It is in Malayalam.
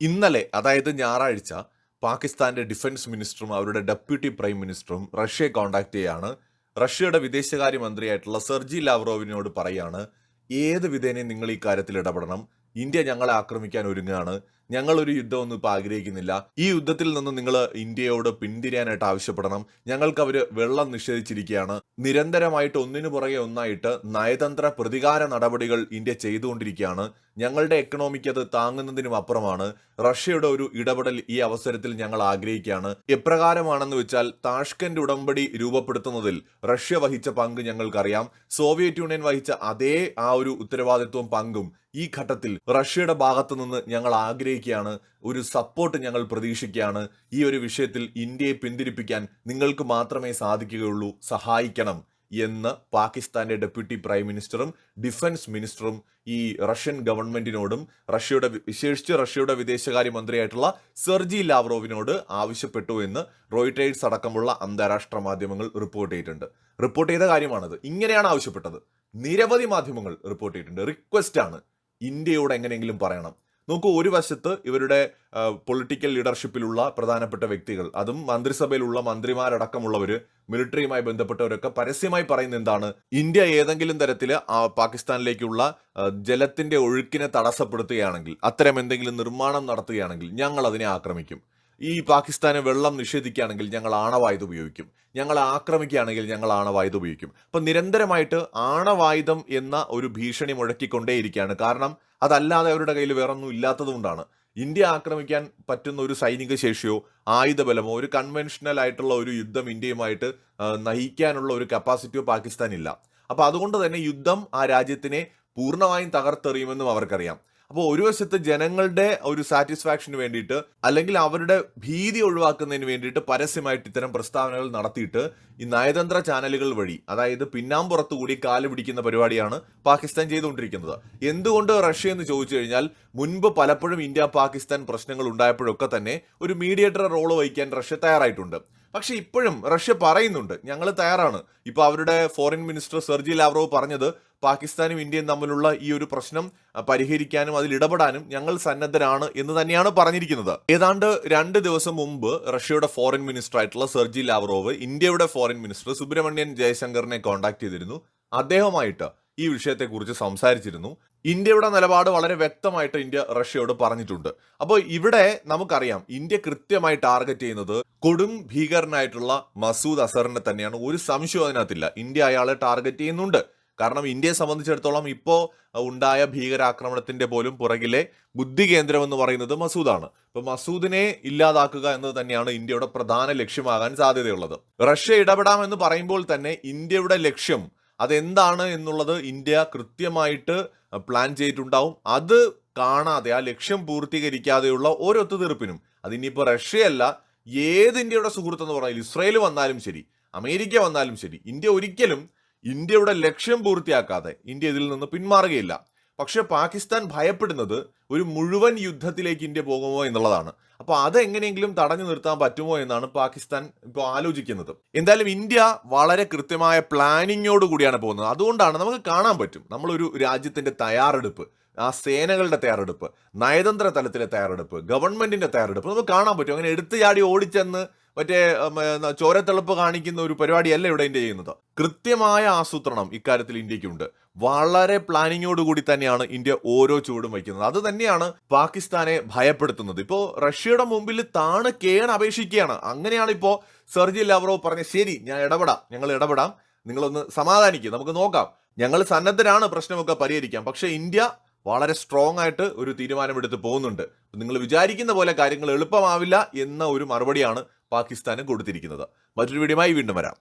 ഇന്നലെ അതായത് ഞായറാഴ്ച പാകിസ്ഥാന്റെ ഡിഫൻസ് മിനിസ്റ്ററും അവരുടെ ഡെപ്യൂട്ടി പ്രൈം മിനിസ്റ്ററും റഷ്യയെ കോണ്ടാക്ട് ചെയ്യാണ്. റഷ്യയുടെ വിദേശകാര്യ മന്ത്രിയായിട്ടുള്ള സെർജി ലാവ്റോവിനോട് പറയാണ് ഏത് വിധേനയും നിങ്ങൾ ഈ കാര്യത്തിൽ ഇടപെടണം. ഇന്ത്യ ഞങ്ങളെ ആക്രമിക്കാൻ ഒരുങ്ങുകയാണ്. ഞങ്ങൾ ഒരു യുദ്ധമൊന്നും ഇപ്പൊ ആഗ്രഹിക്കുന്നില്ല. ഈ യുദ്ധത്തിൽ നിന്ന് നിങ്ങൾ ഇന്ത്യയോട് പിന്തിരിയാനായിട്ട് ആവശ്യപ്പെടണം. ഞങ്ങൾക്ക് അവർ വെള്ളം നിഷേധിച്ചിരിക്കുകയാണ്. നിരന്തരമായിട്ട് ഒന്നിനു പുറകെ ഒന്നായിട്ട് നയതന്ത്ര പ്രതികാര നടപടികൾ ഇന്ത്യ ചെയ്തുകൊണ്ടിരിക്കുകയാണ്. ഞങ്ങളുടെ എക്കണോമിക്ക് അത് താങ്ങുന്നതിനും അപ്പുറമാണ്. റഷ്യയുടെ ഒരു ഇടപെടൽ ഈ അവസരത്തിൽ ഞങ്ങൾ ആഗ്രഹിക്കുകയാണ്. എപ്രകാരമാണെന്ന് വെച്ചാൽ താഷ്കന്റ് ഉടമ്പടി രൂപപ്പെടുത്തുന്നതിൽ റഷ്യ വഹിച്ച പങ്ക് ഞങ്ങൾക്കറിയാം. സോവിയറ്റ് യൂണിയൻ വഹിച്ച അതേ ആ ഒരു ഉത്തരവാദിത്വവും പങ്കും ഈ ഘട്ടത്തിൽ റഷ്യയുടെ ഭാഗത്തു നിന്ന് ഞങ്ങൾ ആഗ്രഹിക്കുകയാണ് ഒരു സപ്പോർട്ട് ഞങ്ങൾ പ്രതീക്ഷിക്കുകയാണ്. ഈ ഒരു വിഷയത്തിൽ ഇന്ത്യയെ പിന്തിരിപ്പിക്കാൻ നിങ്ങൾക്ക് മാത്രമേ സാധിക്കുകയുള്ളൂ സഹായിക്കണം എന്ന് പാകിസ്ഥാന്റെ ഡെപ്യൂട്ടി പ്രൈം മിനിസ്റ്ററും ഡിഫൻസ് മിനിസ്റ്ററും ഈ റഷ്യൻ ഗവൺമെന്റിനോടും റഷ്യയുടെ വിശേഷിച്ച് റഷ്യയുടെ വിദേശകാര്യ മന്ത്രിയായിട്ടുള്ള സെർജി ലാവ്റോവിനോട് ആവശ്യപ്പെട്ടു എന്ന് റോയിട്ടേഴ്സ് അടക്കമുള്ള അന്താരാഷ്ട്ര മാധ്യമങ്ങൾ റിപ്പോർട്ട് ചെയ്തിട്ടുണ്ട്. റിപ്പോർട്ട് ചെയ്ത കാര്യമാണത്. ഇങ്ങനെയാണ് ആവശ്യപ്പെട്ടത്. നിരവധി മാധ്യമങ്ങൾ റിപ്പോർട്ട് ചെയ്തിട്ടുണ്ട്. റിക്വസ്റ്റ് ആണ്. ഇന്ത്യയോട് എങ്ങനെയെങ്കിലും പറയണം. നോക്കൂ ഒരു വശത്ത് ഇവരുടെ പൊളിറ്റിക്കൽ ലീഡർഷിപ്പിലുള്ള പ്രധാനപ്പെട്ട വ്യക്തികൾ അതും മന്ത്രിസഭയിലുള്ള മന്ത്രിമാരടക്കമുള്ളവർ മിലിറ്ററിയുമായി ബന്ധപ്പെട്ടവരൊക്കെ പരസ്യമായി പറയുന്ന എന്താണ്? ഇന്ത്യ ഏതെങ്കിലും തരത്തിൽ പാകിസ്ഥാനിലേക്കുള്ള ജലത്തിന്റെ ഒഴുക്കിനെ തടസ്സപ്പെടുത്തുകയാണെങ്കിൽ അത്തരം എന്തെങ്കിലും നിർമ്മാണം നടത്തുകയാണെങ്കിൽ ഞങ്ങൾ അതിനെ ആക്രമിക്കും. ഈ പാകിസ്ഥാനെ വെള്ളം നിഷേധിക്കുകയാണെങ്കിൽ ഞങ്ങൾ ആണവായുധം ഉപയോഗിക്കും. ഞങ്ങൾ ആക്രമിക്കുകയാണെങ്കിൽ ഞങ്ങൾ ആണവായുധം ഉപയോഗിക്കും. അപ്പം നിരന്തരമായിട്ട് ആണവായുധം എന്ന ഒരു ഭീഷണി മുഴക്കിക്കൊണ്ടേയിരിക്കുകയാണ്. കാരണം അതല്ലാതെ അവരുടെ കയ്യിൽ വേറൊന്നും ഇല്ലാത്തതുകൊണ്ടാണ്. ഇന്ത്യ ആക്രമിക്കാൻ പറ്റുന്ന ഒരു സൈനിക ശേഷിയോ ആയുധബലമോ ഒരു കൺവെൻഷണൽ ആയിട്ടുള്ള ഒരു യുദ്ധം ഇന്ത്യയുമായിട്ട് നയിക്കാനുള്ള ഒരു കപ്പാസിറ്റിയോ പാകിസ്ഥാൻ ഇല്ല അപ്പൊ അതുകൊണ്ട് തന്നെ യുദ്ധം ആ രാജ്യത്തിനെ പൂർണമായും തകർത്തെറിയുമെന്നും അവർക്കറിയാം. അപ്പോൾ ഒരു വശത്ത് ജനങ്ങളുടെ ഒരു സാറ്റിസ്ഫാക്ഷന് വേണ്ടിയിട്ട് അല്ലെങ്കിൽ അവരുടെ ഭീതി ഒഴിവാക്കുന്നതിന് വേണ്ടിയിട്ട് പരസ്യമായിട്ട് ഇത്തരം പ്രസ്താവനകൾ നടത്തിയിട്ട് ഈ നയതന്ത്ര ചാനലുകൾ വഴി അതായത് പിന്നാമ്പുറത്ത് കൂടി കാൽ പിടിക്കുന്ന പരിപാടിയാണ് പാകിസ്ഥാൻ ചെയ്തുകൊണ്ടിരിക്കുന്നത്. എന്തുകൊണ്ട് റഷ്യ എന്ന് ചോദിച്ചു കഴിഞ്ഞാൽ മുൻപ് പലപ്പോഴും ഇന്ത്യ പാകിസ്ഥാൻ പ്രശ്നങ്ങൾ ഉണ്ടായപ്പോഴൊക്കെ തന്നെ ഒരു മീഡിയേറ്റർ റോൾ വഹിക്കാൻ റഷ്യ തയ്യാറായിട്ടുണ്ട്. പക്ഷെ ഇപ്പോഴും റഷ്യ പറയുന്നുണ്ട് ഞങ്ങൾ തയ്യാറാണ്. ഇപ്പൊ അവരുടെ ഫോറിൻ മിനിസ്റ്റർ സെർജി ലാവ്റോവ് പറഞ്ഞത് പാകിസ്ഥാനും ഇന്ത്യയും തമ്മിലുള്ള ഈ ഒരു പ്രശ്നം പരിഹരിക്കാനും അതിൽ ഇടപെടാനും ഞങ്ങൾ സന്നദ്ധരാണ് എന്ന് തന്നെയാണ് പറഞ്ഞിരിക്കുന്നത്. ഏതാണ്ട് രണ്ട് ദിവസം മുമ്പ് റഷ്യയുടെ ഫോറിൻ മിനിസ്റ്റർ ആയിട്ടുള്ള സെർജി ലാവ്റോവ് ഇന്ത്യയുടെ ഫോറിൻ മിനിസ്റ്റർ സുബ്രഹ്മണ്യൻ ജയശങ്കറിനെ കോൺടാക്ട് ചെയ്തിരുന്നു. അദ്ദേഹമായിട്ട് ഈ വിഷയത്തെക്കുറിച്ച് സംസാരിച്ചിരുന്നു. ഇന്ത്യയുടെ നിലപാട് വളരെ വ്യക്തമായിട്ട് ഇന്ത്യ റഷ്യയോട് പറഞ്ഞിട്ടുണ്ട്. അപ്പോൾ ഇവിടെ നമുക്കറിയാം ഇന്ത്യ കൃത്യമായി ടാർഗറ്റ് ചെയ്യുന്നത് കൊടും ഭീകരനായിട്ടുള്ള മസൂദ് അസറിനെ തന്നെയാണ്. ഒരു സംശയം അതിനകത്തില്ല. ഇന്ത്യ അയാളെ ടാർഗറ്റ് ചെയ്യുന്നുണ്ട്. കാരണം ഇന്ത്യയെ സംബന്ധിച്ചിടത്തോളം ഇപ്പോൾ ഉണ്ടായ ഭീകരാക്രമണത്തിന്റെ പോലും പുറകിലെ ബുദ്ധി കേന്ദ്രം എന്ന് പറയുന്നത് മസൂദാണ്. ഇപ്പൊ മസൂദിനെ ഇല്ലാതാക്കുക എന്നത് തന്നെയാണ് ഇന്ത്യയുടെ പ്രധാന ലക്ഷ്യമാകാൻ സാധ്യതയുള്ളത്. റഷ്യ ഇടപെടാമെന്ന് പറയുമ്പോൾ തന്നെ ഇന്ത്യയുടെ ലക്ഷ്യം അതെന്താണ് എന്നുള്ളത് ഇന്ത്യ കൃത്യമായിട്ട് പ്ലാൻ ചെയ്തിട്ടുണ്ടാവും. അത് കാണാതെ ആ ലക്ഷ്യം പൂർത്തീകരിക്കാതെയുള്ള ഓരോ ഒത്തുതീർപ്പിനും അതിനിപ്പോൾ റഷ്യയല്ല ഏത് ഇന്ത്യയുടെ സുഹൃത്ത് എന്ന് പറഞ്ഞാൽ ഇസ്രയേൽ വന്നാലും ശരി അമേരിക്ക വന്നാലും ശരി ഇന്ത്യ ഒരിക്കലും ഇന്ത്യയുടെ ലക്ഷ്യം പൂർത്തിയാക്കാതെ ഇന്ത്യ ഇതിൽ നിന്ന് പിന്മാറുകയില്ല. പക്ഷെ പാകിസ്ഥാൻ ഭയപ്പെടുന്നത് ഒരു മുഴുവൻ യുദ്ധത്തിലേക്ക് ഇന്ത്യ പോകുമോ എന്നുള്ളതാണ്. അപ്പൊ അതെങ്ങനെയെങ്കിലും തടഞ്ഞു നിർത്താൻ പറ്റുമോ എന്നാണ് പാകിസ്ഥാൻ ഇപ്പോൾ ആലോചിക്കുന്നത്. എന്തായാലും ഇന്ത്യ വളരെ കൃത്യമായ പ്ലാനിങ്ങോട് കൂടിയാണ് പോകുന്നത്. അതുകൊണ്ടാണ് നമുക്ക് കാണാൻ പറ്റും. നമ്മളൊരു രാജ്യത്തിന്റെ തയ്യാറെടുപ്പ് ആ സേനകളുടെ തയ്യാറെടുപ്പ് നയതന്ത്ര തലത്തിലെ തയ്യാറെടുപ്പ് ഗവൺമെന്റിന്റെ തയ്യാറെടുപ്പ് നമുക്ക് കാണാൻ പറ്റും. അങ്ങനെ എടുത്തു ചാടി ഓടിച്ചെന്ന് മറ്റേ ചോരത്തിളപ്പ് കാണിക്കുന്ന ഒരു പരിപാടിയല്ല ഇവിടെ ഇന്ത്യ ചെയ്യുന്നത്. കൃത്യമായ ആസൂത്രണം ഇക്കാര്യത്തിൽ ഇന്ത്യക്കുണ്ട് വളരെ പ്ലാനിങ്ങോട് തന്നെയാണ് ഇന്ത്യ ഓരോ ചുവടും വയ്ക്കുന്നത്. അത് തന്നെയാണ് പാകിസ്ഥാനെ ഭയപ്പെടുത്തുന്നത്. ഇപ്പോൾ റഷ്യയുടെ മുമ്പിൽ താണ് കേണ അപേക്ഷിക്കുകയാണ്. അങ്ങനെയാണ് ഇപ്പോ സെർജി ലവറോ പറഞ്ഞ ശരി ഞാൻ ഇടപെടാം ഞങ്ങൾ ഇടപെടാം നിങ്ങളൊന്ന് സമാധാനിക്കുക നമുക്ക് നോക്കാം. ഞങ്ങൾ സന്നദ്ധരാണ് പ്രശ്നമൊക്കെ പരിഹരിക്കാം. പക്ഷേ ഇന്ത്യ വളരെ സ്ട്രോങ് ആയിട്ട് ഒരു തീരുമാനമെടുത്ത് പോകുന്നുണ്ട്. നിങ്ങൾ വിചാരിക്കുന്ന പോലെ കാര്യങ്ങൾ എളുപ്പമാവില്ല എന്ന ഒരു മറുപടിയാണ് പാകിസ്ഥാന് കൊടുത്തിരിക്കുന്നത്. മറ്റൊരു വീഡിയോമായി വീണ്ടും വരാം.